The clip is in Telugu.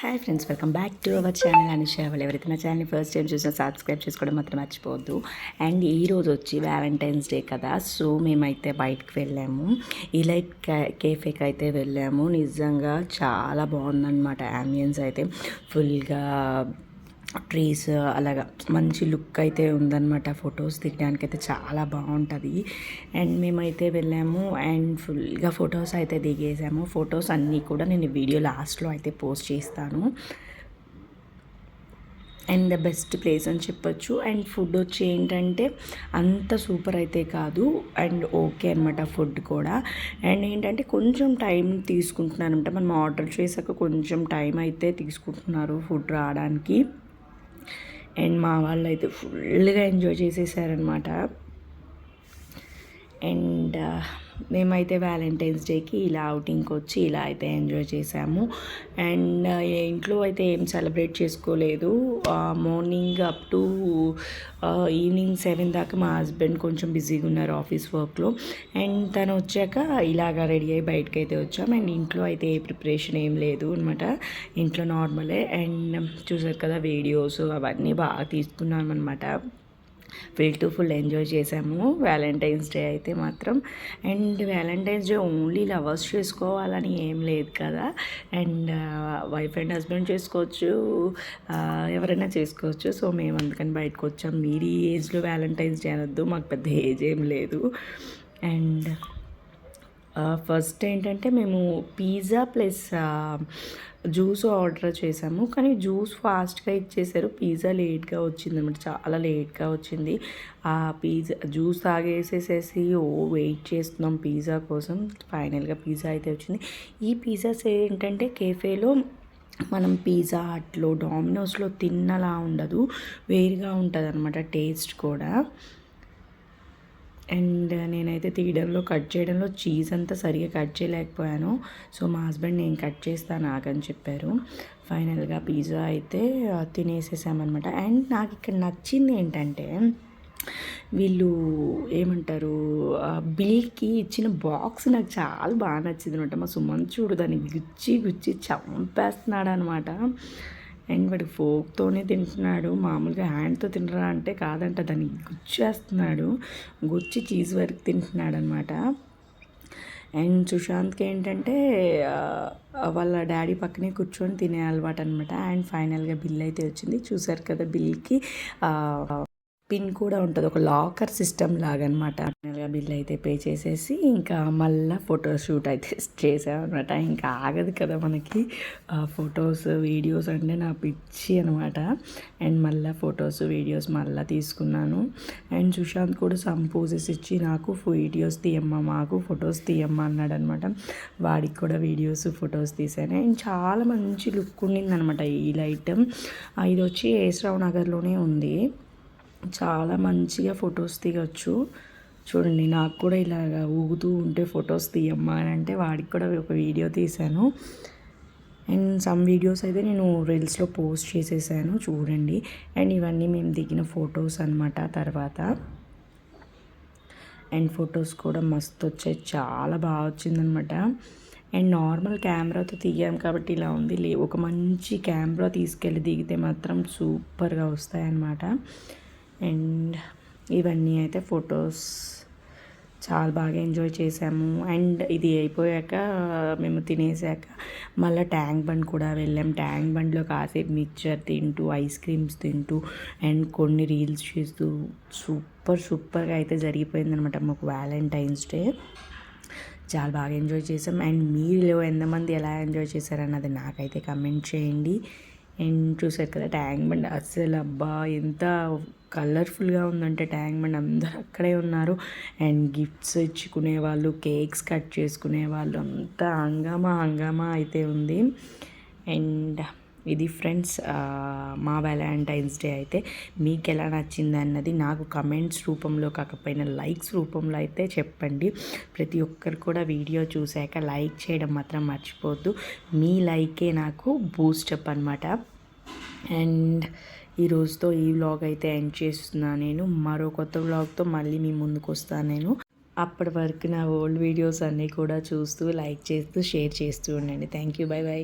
Hi friends welcome back to our channel అని ఎవరైతే నా ఛానల్ని ఫస్ట్ టైం చూసినా సబ్స్క్రైబ్ చేసుకోవడం మాత్రం మర్చిపోవద్దు. అండ్ ఈ రోజు వచ్చి వ్యాలంటైన్స్ డే కదా సో మేమైతే బయటకు వెళ్ళాము. ఇలైట్ కేఫేకి అయితే వెళ్ళాము. నిజంగా చాలా బాగుందన్నమాట. అంబియన్స్ అయితే ఫుల్గా ట్రీస్ అలాగా. మంచి లుక్ అయితే ఉందన్నమాట ఫొటోస్ దిగడానికి అయితే చాలా బాగుంటుంది. అండ్ మేమైతే వెళ్ళాము అండ్ ఫుల్గా ఫొటోస్ అయితే దిగేసాము. ఫొటోస్ అన్నీ కూడా నేను వీడియో లాస్ట్లో అయితే పోస్ట్ చేస్తాను. అండ్ ద బెస్ట్ ప్లేస్ అని చెప్పొచ్చు. అండ్ ఫుడ్ వచ్చి ఏంటంటే అంత సూపర్ అయితే కాదు. అండ్ ఓకే అనమాట ఫుడ్ కూడా. అండ్ ఏంటంటే కొంచెం టైం తీసుకుంటున్నారంట మనం ఆర్డర్ చేశాక కొంచెం టైం అయితే తీసుకుంటున్నారు ఫుడ్ రావడానికి. అండ్ మా వాళ్ళు అయితే ఫుల్గా ఎంజాయ్ చేసేసారనమాట అండ్ మేమైతే వ్యాలంటైన్స్ డేకి ఇలా అవుటింగ్కి వచ్చి ఇలా అయితే ఎంజాయ్ చేసాము. అండ్ ఇంట్లో అయితే ఏం సెలబ్రేట్ చేసుకోలేదు. Morning up to evening seven దాకా మా హస్బెండ్ కొంచెం బిజీగా ఉన్నారు ఆఫీస్ వర్క్లో. అండ్ తను వచ్చాక ఇలాగా రెడీ అయ్యి బయటకు అయితే వచ్చాం. అండ్ ఇంట్లో అయితే ఏ ప్రిపరేషన్ ఏం లేదు అనమాట ఇంట్లో నార్మలే. అండ్ చూసారు కదా వీడియోస్ అవన్నీ బాగా తీసుకున్నాం అనమాట ఫుల్ టు ఫుల్ ఎంజాయ్ చేసాము. వ్యాలంటైన్స్ డే అయితే మాత్రం. And valentine's day only lovers చేసుకోవాలని ఏం లేదు కదా. అండ్ వైఫ్ అండ్ హస్బెండ్ చేసుకోవచ్చు ఎవరైనా చేసుకోవచ్చు. సో మేము అందుకని బయటకు వచ్చాం. మీరు ఈ ఏజ్లో వ్యాలంటైన్స్ డే అనొద్దు. మాకు పెద్ద ఏజ్ ఏం లేదు. అండ్ ఫస్ట్ ఏంటంటే మేము పిజ్జా ప్లస్ జ్యూస్ ఆర్డర్ చేసాము. కానీ జ్యూస్ ఫాస్ట్గా ఇచ్చేసారు. పిజ్జా లేట్గా వచ్చింది అనమాట చాలా లేట్గా వచ్చింది. ఆ పిజ్జా జ్యూస్ తాగేసేసేసి ఓ వెయిట్ చేస్తున్నాం పిజ్జా కోసం. ఫైనల్గా పిజ్జా అయితే వచ్చింది. ఈ పిజ్జాస్ ఏంటంటే కేఫేలో మనం పిజ్జా హట్లో డామినోస్లో తిన్నలా ఉండదు. వేరుగా ఉంటుంది అనమాట టేస్ట్ కూడా. అండ్ నేనైతే తీయడంలో కట్ చేయడంలో చీజ్ అంతా సరిగా కట్ చేయలేకపోయాను. సో మా హస్బెండ్ నేను కట్ చేస్తాను నాకని చెప్పారు. ఫైనల్గా పిజ్జా అయితే తినేసేసామన్నమాట. అండ్ నాకు ఇక్కడ నచ్చింది ఏంటంటే వీళ్ళు ఏమంటారు బిల్కి ఇచ్చిన బాక్స్ నాకు చాలా బాగా నచ్చింది అనమాట మా సుమన్ చూడు దాన్ని గుచ్చి గుచ్చి చంపేస్తున్నాడు అనమాట అండ్ వాడు ఫోక్తోనే తింటున్నాడు. మామూలుగా హ్యాండ్తో తినరా అంటే కాదంట. దాన్ని గుచ్చేస్తున్నాడు. గుచ్చి చీజ్ వరకు తింటున్నాడు అనమాట అండ్ సుశాంత్కి ఏంటంటే వాళ్ళ డాడీ పక్కనే కూర్చొని తినే అలవాటు అనమాట అండ్ ఫైనల్గా బిల్ అయితే వచ్చింది. చూసారు కదా బిల్కి. పిన్ కూడా ఉంటుంది. ఒక లాకర్ సిస్టమ్ లాగా అనమాట బిల్ అయితే పే చేసేసి ఇంకా మళ్ళీ ఫోటో షూట్ అయితే చేసామన్నమాట ఇంకా ఆగదు కదా మనకి. ఫొటోస్ వీడియోస్ అంటే నా పిచ్చి అనమాట. అండ్ మళ్ళీ ఫొటోస్ వీడియోస్ మళ్ళీ తీసుకున్నాను. అండ్ సుశాంత్ కూడా సమ్ పోజెస్ ఇచ్చి నాకు వీడియోస్ తీయమ్మా మాకు ఫొటోస్ తీయమ్మా అన్నాడు అనమాట వాడికి కూడా వీడియోస్ ఫొటోస్ తీసాను. అండ్ చాలా మంచి లుక్ ఉండింది అనమాట ఈ లైట్. ఇది వచ్చి ఏస్రావు నగర్లోనే ఉంది. చాలా మంచిగా ఫొటోస్ తీయవచ్చు చూడండి నాకు కూడా ఇలాగ ఊగుతూ ఉంటే ఫొటోస్ తీయమ్మా అని అంటే వాడికి కూడా ఒక వీడియో తీశాను. అండ్ సమ్ వీడియోస్ అయితే నేను రీల్స్లో పోస్ట్ చేసేసాను చూడండి. అండ్ ఇవన్నీ మేము దిగిన ఫొటోస్ అనమాట తర్వాత. అండ్ ఫొటోస్ కూడా మస్తు వచ్చాయి చాలా బాగా వచ్చిందనమాట అండ్ నార్మల్ కెమెరాతో తీయాం కాబట్టి ఇలా ఉంది. లే ఒక మంచి కెమెరా తీసుకెళ్ళి దిగితే మాత్రం సూపర్గా వస్తాయన్నమాట. అండ్ ఇవన్నీ అయితే ఫొటోస్ చాలా బాగా ఎంజాయ్ చేసాము. అండ్ ఇది అయిపోయాక మేము తినేసాక మళ్ళీ ట్యాంక్ బండ్ కూడా వెళ్ళాం. ట్యాంక్ బండ్లో కాసేపు మిక్చర్ తింటూ ఐస్ క్రీమ్స్ తింటూ అండ్ కొన్ని రీల్స్ చేస్తూ సూపర్ సూపర్గా అయితే జరిగిపోయిందనమాట మాకు వ్యాలంటైన్స్ డే. చాలా బాగా ఎంజాయ్ చేసాం. అండ్ మీరు ఎంతమంది ఎలా ఎంజాయ్ చేశారన్నది నాకైతే కమెంట్ చేయండి. అండ్ చూసారు కదా ట్యాంక్ బండ్? అస్సలు అబ్బా ఎంత కలర్ఫుల్గా ఉందంటే ట్యాంక్ బండ్. అందరు అక్కడే ఉన్నారు. అండ్ గిఫ్ట్స్ ఇచ్చుకునే వాళ్ళు కేక్స్ కట్ చేసుకునే వాళ్ళు అంతా హంగామా హంగామా అయితే ఉంది. అండ్ ఇది ఫ్రెండ్స్ మా వ్యాలంటైన్స్ డే అయితే మీకు ఎలా నచ్చింది అన్నది నాకు కమెంట్స్ రూపంలో కాకపోయినా లైక్స్ రూపంలో అయితే చెప్పండి. ప్రతి ఒక్కరు కూడా వీడియో చూశాక లైక్ చేయడం మాత్రం మర్చిపోద్దు మీ లైకే నాకు బూస్టప్ అనమాట అండ్ ఈ రోజుతో ఈ వ్లాగ్ అయితే ఎండ్ చేస్తున్నాను నేను. మరో కొత్త వ్లాగ్తో మళ్ళీ మీ ముందుకు వస్తాను నేను. అప్పటి వరకు నా ఓల్డ్ వీడియోస్ అన్నీ కూడా చూస్తూ లైక్ చేస్తూ షేర్ చేస్తూ ఉండండి. Thank you. Bye bye.